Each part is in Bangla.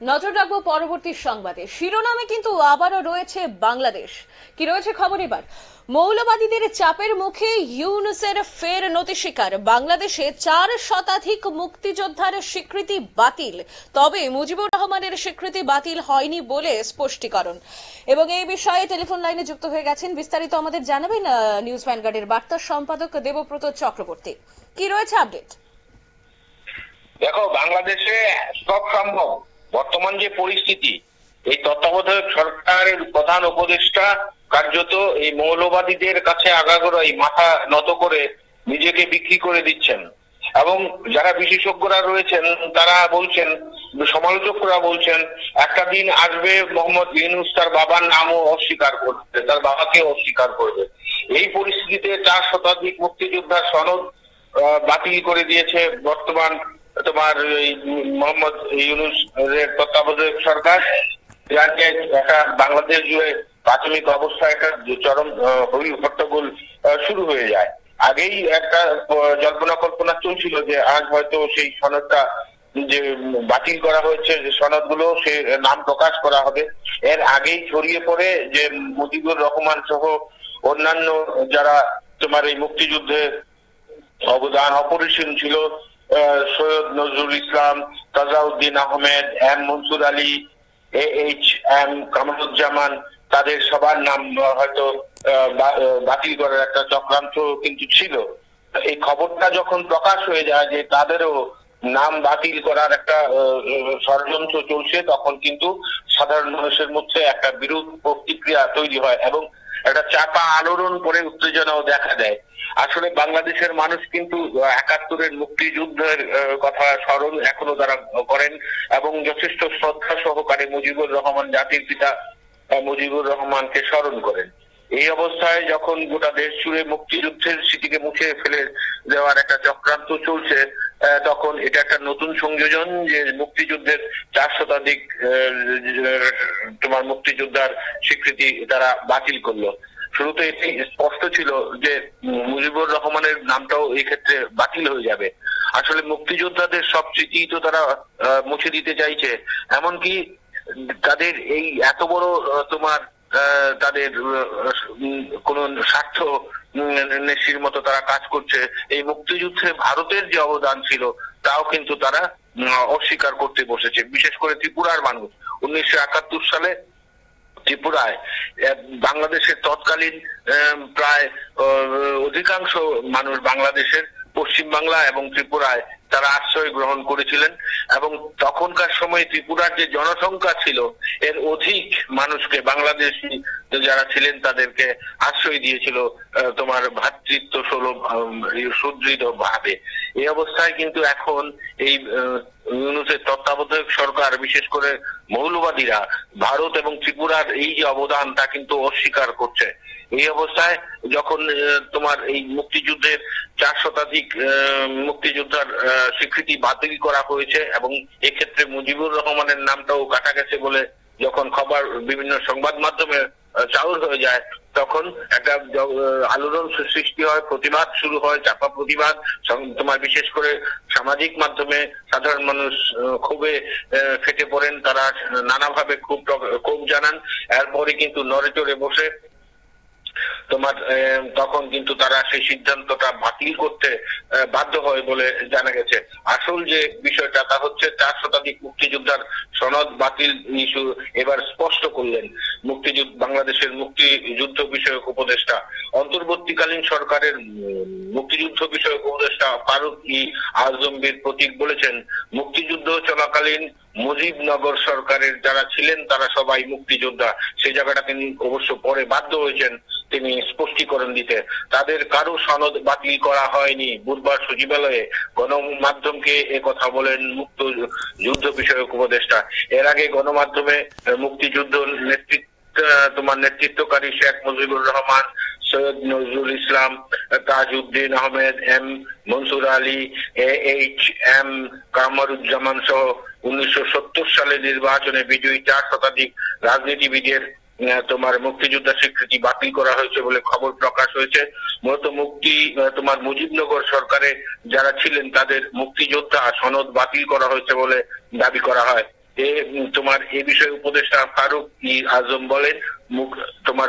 নজর রাখব পরবর্তী সংবাদে। শিরোনামে কিন্তু আবারও রয়েছে বাংলাদেশ। কি রয়েছে খবর এবার? মৌলবাদীদের চাপের মুখে ইউনুসের ফের নতি স্বীকার বাংলাদেশে চার শতাধিক মুক্তিযোদ্ধার স্বীকৃতি বাতিল। তবে মুজিবুর রহমানের স্বীকৃতি বাতিল হয়নি বলে স্পষ্টীকরণ। এবং এই বিষয়ে টেলিফোন লাইনে যুক্ত হয়ে গেছেন বিস্তারিত আমাদের জানাবেন নিউজ ভ্যানগার্ডের বার্তা সম্পাদক দেবব্রত চক্রবর্তী। কি রয়েছে আপডেট? দেখো, বাংলাদেশে সব সম্ভব। বর্তমান যে পরিস্থিতি, এই তত্ত্বাবধায়ক সরকারের প্রধান উপদেষ্টা কার্যত এই মৌলবাদীদের কাছে আগাগোড়াই মাথা নত করে নিজেকে বিক্রি করে দিচ্ছেন। এবং যারা বিশেষজ্ঞরা রয়েছেন, তারা বলছেন, সমালোচকরা বলছেন, একটা দিন আসবে মোহাম্মদ ইউনুস তার বাবার নামও অস্বীকার করবে, তার বাবাকে অস্বীকার করবে। এই পরিস্থিতিতে চার শতাধিক মুক্তিযোদ্ধার সনদ বাতিল করে দিয়েছে বর্তমান তোমার এই মোহাম্মদ ইউনুস তত্ত্বাবধায়ক সরকার যাকে একটা বাংলাদেশ জুড়ে প্রাথমিক অবস্থা একটা চরম হই হট্টগোল শুরু হয়ে যায়। আগেই একটা জল্পনা কল্পনা চলছিল যে আজ হয়তো সেই সনদটা যে বাতিল করা হয়েছে, যে সনদগুলো সে নাম প্রকাশ করা হবে। এর আগেই ছড়িয়ে পড়ে যে মুজিবুর রহমান সহ অন্যান্য যারা তোমার এই মুক্তিযুদ্ধে অবদান, অপরিসীম ছিল Syed Nazrul Islam Tajuddin Ahmed, M Mansur Ali, A H M Kamruzzaman তাদের সবার নাম হয়তো বাতিল করার একটা চক্রান্ত কিন্তু ছিল। এই খবরটা যখন প্রকাশ হয়ে যায় যে তাদেরও নাম বাতিল করার একটা ষড়যন্ত্র চলছে, তখন কিন্তু সাধারণ মানুষের মধ্যে একটা বিরূপ প্রতিক্রিয়া তৈরি হয় এবং একটা চাপা আলোড়ন করে উত্তেজনাও দেখা দেয়। আসলে বাংলাদেশের মানুষ কিন্তু একাত্তরের মুক্তিযুদ্ধের কথা স্মরণ এখনও তারা করেন এবং যথেষ্ট শ্রদ্ধা সহকারে মুজিবুর রহমান জাতির পিতা মুজিবুর রহমানকে স্মরণ করেন। এই অবস্থায় যখন গোটা দেশ জুড়ে মুক্তিযুদ্ধের স্মৃতিকে মুছে ফেলে দেওয়ার একটা চক্রান্ত চলছে তখন এটা একটা নতুন সংযোজন যে মুক্তিযুদ্ধের চার শতাধিক তোমার মুক্তিযোদ্ধার স্বীকৃতি তারা বাতিল করল। শুরুতে এটি স্পষ্ট ছিল যে মুজিবুর রহমানের নামটাও এই ক্ষেত্রে বাতিল হয়ে যাবে। আসলে মুক্তিযোদ্ধাদের সব স্মৃতি তো তারা মুছে দিতে চাইছে। এমনকি তাদের এই এত বড় তোমার তাদের কোন স্বার্থ নেশির মতো তারা কাজ করছে। এই মুক্তিযুদ্ধে ভারতের যে অবদান ছিল, তাও কিন্তু তারা অস্বীকার করতে বসেছে। বিশেষ করে ত্রিপুরার মানুষ। উনিশশো একাত্তর সালে ত্রিপুরায়। বাংলাদেশের তৎকালীন প্রায় অধিকাংশ মানুষ বাংলাদেশের পশ্চিম বাংলা এবং ত্রিপুরায় তারা আশ্রয় গ্রহণ করেছিলেন এবং তখনকার সময় ত্রিপুরার যে জনসংখ্যা ছিল, এর অধিক মানুষকে বাংলাদেশি যারা ছিলেন তাদেরকে আশ্রয় দিয়েছিল তোমার ভ্রাতৃত্ব সুলভ সুদৃঢ় ভাবে এই অবস্থায় কিন্তু এখন এই ইউনুসের তত্ত্বাবধায়ক সরকার, বিশেষ করে মৌলবাদীরা, ভারত এবং ত্রিপুরার এই যে অবদান তা কিন্তু অস্বীকার করছে। এই অবস্থায় যখন তোমার এই মুক্তিযুদ্ধের চার শতাধিক মুক্তিযোদ্ধার স্বীকৃতি বাতিল করা হয়েছে এবং এক্ষেত্রে মুজিবুর রহমানের নামটাও কাটা গেছে বলে যখন খবর বিভিন্ন সংবাদ মাধ্যমে চাউর হয়ে যায় তখন একটা আলোড়ন সৃষ্টি হয় প্রতিবাদ শুরু হয় চাপা প্রতিবাদ। তোমার বিশেষ করে সামাজিক মাধ্যমে সাধারণ মানুষ আহ, ফেটে পড়েন। তারা নানাভাবে খুব ক্ষোভ জানান। এরপরে কিন্তু নড়ে চড়ে বসে তোমার তখন কিন্তু তারা সেই সিদ্ধান্তটা বাতিল করতে বাধ্য হয় বলে জানা গেছে। আসল যে বিষয়টা, তা হচ্ছে চার শতাধিক মুক্তিযোদ্ধার সনদ বাতিল ইস্যু এবার স্পষ্ট করলেন। মুক্তিযুদ্ধ, বাংলাদেশের মুক্তিযুদ্ধ বিষয়ক উপদেষ্টা। অন্তর্বর্তীকালীন সরকারের মুক্তিযুদ্ধ বিষয়ক উপদেষ্টা ফারুক ই আজমবীর প্রতীক বলেছেন, মুক্তিযুদ্ধ চলাকালীন মুজিবনগর সরকারের যারা ছিলেন, তারা সবাই মুক্তিযোদ্ধা। সেই জায়গাটা তিনি অবশ্য পরে বাধ্য হয়েছেন তিনি স্পষ্টীকরণ দিতে। তাদের কারও সনদ বাতিল করা হয়নি। বুধবার সচিবালয়ে গণমাধ্যমকে এ কথা বলেন মুক্ত যুদ্ধ বিষয়ক উপদেষ্টা। এর আগে গণমাধ্যমে মুক্তিযুদ্ধ নেতৃত্ব, তোমার নেতৃত্বকারী Sheikh Mujibur Rahman Syed Nazrul Islam, Tajuddin Ahmed, M Mansur Ali A H M Kamruzzaman সহ উনিশশো সত্তর সালে নির্বাচনে বিজয়ী চার শতাধিক রাজনীতিবিদের তোমার মুক্তিযোদ্ধা স্বীকৃতি বাতিল করা হয়েছে বলে খবর প্রকাশ হয়েছে। মূলত মুক্তি তোমার মুজিবনগর সরকারে যারা ছিলেন তাদের মুক্তিযোদ্ধা সনদ বাতিল করা হয়েছে বলে দাবি করা হয়। এ, তোমার এ বিষয়ে উপদেষ্টা ফারুক ই আজম বলেন তোমার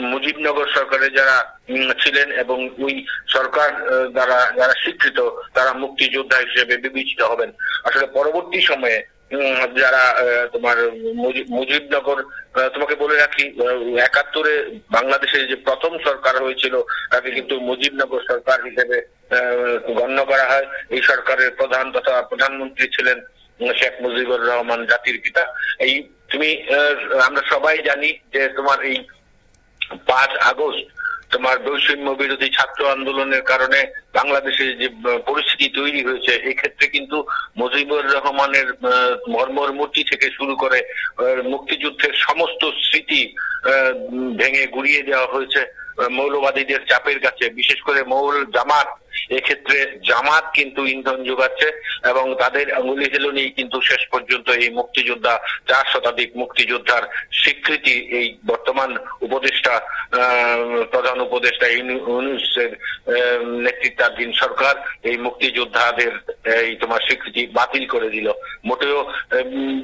মুজিবনগর সরকারে যারা ছিলেন এবং ওই সরকার দ্বারা, যারা স্বীকৃত, তারা মুক্তিযোদ্ধা হিসেবে বিবেচিত হবেন। আসলে পরবর্তী সময়ে যারা তোমার, মুজি- মুজিবনগর তোমাকে বলে রাখি একাত্তরে বাংলাদেশের যে প্রথম সরকার হয়েছিল, তাকে কিন্তু মুজিবনগর সরকার হিসেবে গণ্য করা হয়। এই সরকারের প্রধান তথা প্রধানমন্ত্রী ছিলেন শেখ মুজিবুর রহমান জাতির পিতা। এই তুমি আমরা সবাই জানি যে তোমার এই পাঁচ আগস্ট তোমার বৈষম্য বিরোধী ছাত্র আন্দোলনের কারণে বাংলাদেশে যে পরিস্থিতি তৈরি হয়েছে, এক্ষেত্রে কিন্তু মুজিবুর রহমানের মর্মর মূর্তি থেকে শুরু করে মুক্তিযুদ্ধের সমস্ত স্মৃতি ভেঙে গুড়িয়ে দেওয়া হয়েছে মৌলবাদীদের চাপের কাছে, বিশেষ করে মৌল জামাত এক্ষেত্রে জামাত কিন্তু ইন্ধন যোগাচ্ছে এবং তাদের আঙুলি হেলুনি কিন্তু শেষ পর্যন্ত এই মুক্তিযোদ্ধা, চার শতাধিক মুক্তিযোদ্ধার স্বীকৃতি এই বর্তমান উপদেষ্টা প্রধান উপদেষ্টা ইউনুসের নেতৃত্বাধীন সরকার এই মুক্তিযোদ্ধাদের, এই তোমার স্বীকৃতি বাতিল করে দিল। মোটেও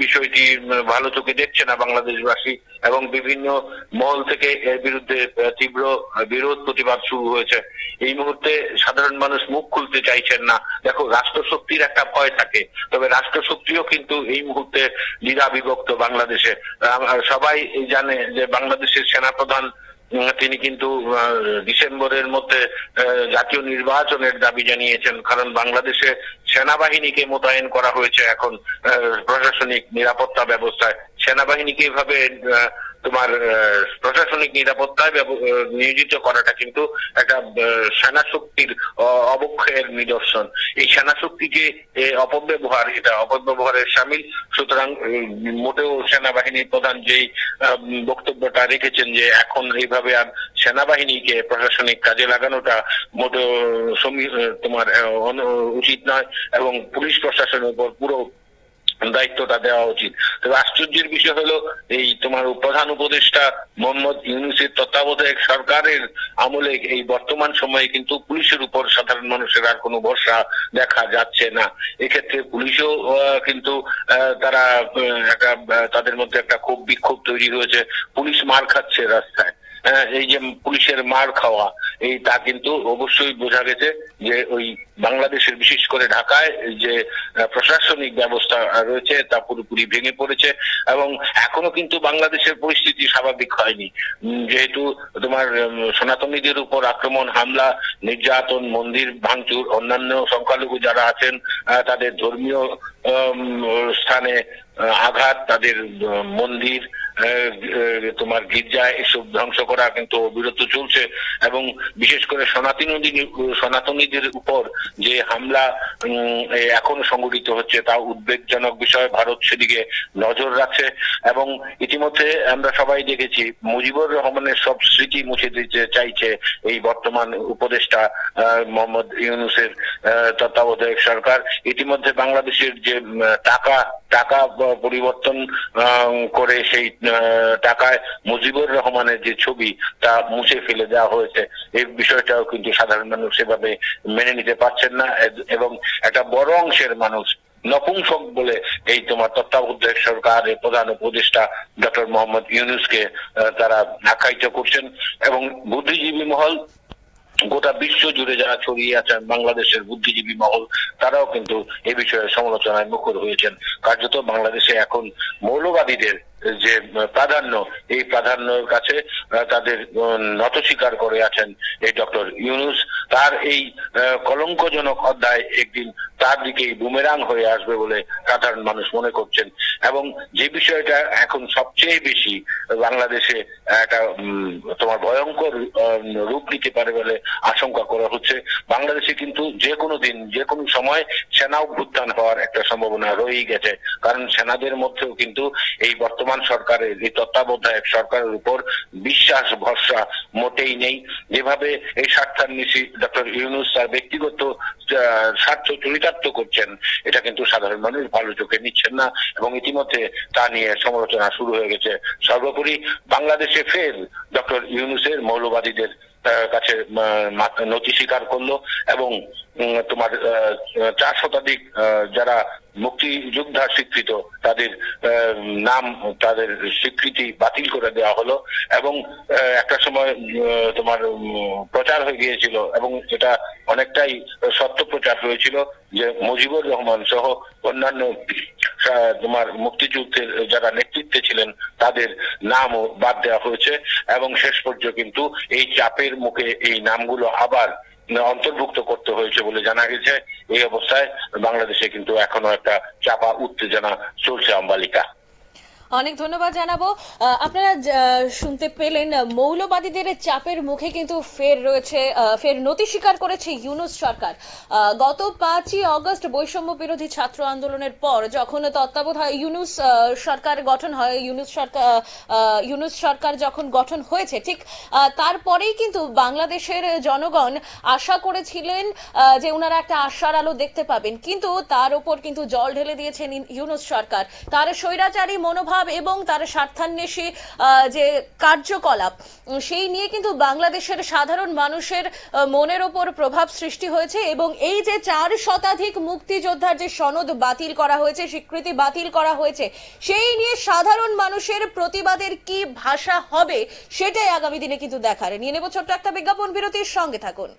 বিষয়টি ভালো চোখে দেখছে না বাংলাদেশবাসী এবং বিভিন্ন মহল থেকে এর বিরুদ্ধে তীব্র বিরোধ প্রতিবাদ শুরু হয়েছে। এই মুহূর্তে সাধারণ মানুষ মুখ খুলতে চাইছেন না। দেখো, রাষ্ট্রশক্তির একটা ভয় থাকে। তবে রাষ্ট্রশক্তিও কিন্তু এই মুহূর্তে দ্বিধা বিভক্ত বাংলাদেশে। সবাই জানে যে বাংলাদেশের সেনাপ্রধান তিনি কিন্তু ডিসেম্বরের মধ্যে জাতীয় নির্বাচনের দাবি জানিয়েছেন। কারণ বাংলাদেশে সেনাবাহিনীকে মোতায়েন করা হয়েছে এখন প্রশাসনিক নিরাপত্তা ব্যবস্থায়। সেনাবাহিনীকে এভাবে তোমার প্রশাসনিক নিরাপত্তায় নিয়োজিত করাটা কিন্তু একটা সেনা শক্তির অবক্ষয়ের নিদর্শন। এই সেনা শক্তিকে অপব্যবহার, এটা অপব্যবহারের সামিল। সুতরাং মোটেও সেনাবাহিনীর প্রধান যেই বক্তব্যটা রেখেছেন যে, এখন এইভাবে আর সেনাবাহিনীকে প্রশাসনিক কাজে লাগানোটা মোটেও তোমার উচিত নয় এবং পুলিশ প্রশাসনের উপর পুরো দায়িত্বটা দেওয়া উচিত। তবে আশ্চর্যের বিষয় হলো, এই তোমার প্রধান উপদেষ্টা মোহাম্মদ ইউনুসের তত্ত্বাবধায়ক সরকারের আমলে এই বর্তমান সময়ে কিন্তু পুলিশের উপর সাধারণ মানুষের আর কোনো ভরসা দেখা যাচ্ছে না। এক্ষেত্রে পুলিশও কিন্তু তারা একটা তাদের মধ্যে একটা খুব বিক্ষোভ তৈরি হয়েছে। পুলিশ মার খাচ্ছে রাস্তায়। এই যে পুলিশের মার খাওয়া, এই তা কিন্তু অবশ্যই বোঝা গেছে যে ওই বাংলাদেশের, বিশেষ করে ঢাকায় যে প্রশাসনিক ব্যবস্থা রয়েছে, তা পুরোপুরি ভেঙে পড়েছে এবং এখনও কিন্তু বাংলাদেশের পরিস্থিতি স্বাভাবিক হয়নি। যেহেতু তোমার সনাতনীদের উপর আক্রমণ, হামলা, নির্যাতন, মন্দির ভাঙচুর, অন্যান্য সংখ্যালঘু যারা আছেন তাদের ধর্মীয় স্থানে আঘাত, তাদের মন্দির তোমার গির্জা এসব ধ্বংস করা কিন্তু অবিরত চলছে এবং বিশেষ করে সনাতনী সনাতনীদের উপর যে হামলা এখনও সংঘটিত হচ্ছে, তা উদ্বেগজনক বিষয়। ভারত সেদিকে নজর রাখছে এবং ইতিমধ্যে আমরা সবাই দেখেছি, মুজিবুর রহমানের সব স্মৃতি মুছে দিতে চাইছে এই বর্তমান উপদেষ্টা মোহাম্মদ ইউনুসের তত্ত্বাবধায়ক সরকার। ইতিমধ্যে বাংলাদেশের যে টাকা টাকা পরিবর্তন করে সেই টাকায় মুজিবুর রহমানের যে ছবি, তা মুছে ফেলে দেওয়া হয়েছে। এই বিষয়টাও কিন্তু সাধারণ মানুষ সেভাবে মেনে নিতে পারছেন না এবং একটা বড় অংশের মানুষ, নপুংসক বলে এই তোমার তত্ত্বাবধায়ক সরকারের প্রধান উপদেষ্টা ডক্টর মোহাম্মদ ইউনুসকে তারা আখ্যায়িত করছেন, এবং বুদ্ধিজীবী মহল, গোটা বিশ্ব জুড়ে যারা ছড়িয়ে আছেন, বাংলাদেশের বুদ্ধিজীবী মহল, তারাও কিন্তু এ বিষয়ে সমালোচনায় মুখর হয়েছেন। কার্যত বাংলাদেশে এখন মৌলবাদীদের যে, প্রাধান্য, এই প্রাধান্যের কাছে তাদের নত স্বীকার করে আছেন এই ডক্টর ইউনুস। তার এই কলঙ্কজনক অধ্যায় একদিন তার দিকেই বুমেরাং হয়ে আসবে বলে সাধারণ মানুষ মনে করছেন। এবং যে বিষয়টা এখন সবচেয়ে বেশি বাংলাদেশে একটা তোমার ভয়ঙ্কর রূপ নিতে পারে বলে আশঙ্কা করা হচ্ছে। বাংলাদেশে কিন্তু যে কোনো দিন, যে কোনো সময় সেনা অভ্যুত্থান হওয়ার একটা সম্ভাবনা রয়েই গেছে। কারণ সেনাদের মধ্যেও কিন্তু এই বর্তমান সরকারের, এই তত্ত্বাবধায়ক সরকারের উপর বিশ্বাস, ভরসা মোটেই নেই। যেভাবে এই স্বার্থান্বেষী ডক্টর ইউনুস তার ব্যক্তিগত স্বার্থ চরিতার্থ করছেন, এটা কিন্তু সাধারণ মানুষ ভালো চোখে নিচ্ছেন না এবং ইতিমধ্যে তা নিয়ে সমালোচনা শুরু হয়ে গেছে। সর্বোপরি বাংলাদেশে ফের ডক্টর ইউনুসের মৌলবাদীদের কাছে নথি স্বীকার করল এবং তোমার চার শতাধিক যারা মুক্তিযোদ্ধা স্বীকৃত, তাদের নাম, তাদের স্বীকৃতি বাতিল করে দেওয়া হলো এবং একটা সময় তোমার প্রচার হয়ে গিয়েছিল এবং এটা অনেকটাই সত্য প্রচার হয়েছিল যে মুজিবুর রহমান সহ অন্যান্য তোমার মুক্তিযুদ্ধের যারা নেতৃত্বে ছিলেন, তাদের নামও বাদ দেওয়া হয়েছে এবং শেষ পর্যন্ত কিন্তু এই চাপের মুখে এই নামগুলো আবার অন্তর্ভুক্ত করতে হয়েছে বলে জানা গেছে। এই অবস্থায় বাংলাদেশে কিন্তু এখনও একটা চাপা উত্তেজনা চলছে অম্বালিকা অনেক ধন্যবাদ জানাব। আপনারা শুনতে পেলেন মৌলবাদীদের চাপের মুখে কিন্তু ফের রয়েছে ফের নতি স্বীকার করেছে ইউনুস সরকার। গত পাঁচই অগস্ট বৈষম্য বিরোধী ছাত্র আন্দোলনের পর যখন তত্ত্বাবধায়ক ইউনুস সরকার গঠন হয়, ইউনুস সরকার ইউনুস সরকার যখন গঠন হয়েছে, ঠিক তারপরেই কিন্তু বাংলাদেশের জনগণ আশা করেছিলেন যে ওনারা একটা আশার আলো দেখতে পাবেন। কিন্তু তার উপর কিন্তু জল ঢেলে দিয়েছেন ইউনুস সরকার। তার স্বৈরাচারী মনোভাব এবং তার স্বার্থান্বেষী যে কার্যকলাপ সেই নিয়ে কিন্তু বাংলাদেশের সাধারণ মানুষের মনের ওপর প্রভাব সৃষ্টি হয়েছে এবং এই যে চার শতাধিক মুক্তিযোদ্ধার যে সনদ বাতিল করা হয়েছে, স্বীকৃতি বাতিল করা হয়েছে, সেই নিয়ে সাধারণ মানুষের প্রতিবাদের কি ভাষা হবে, সেটাই আগামী দিনে কিন্তু দেখার। নিয়ে নেব ছোট্ট একটা বিজ্ঞাপন, বিরতির সঙ্গে থাকুন।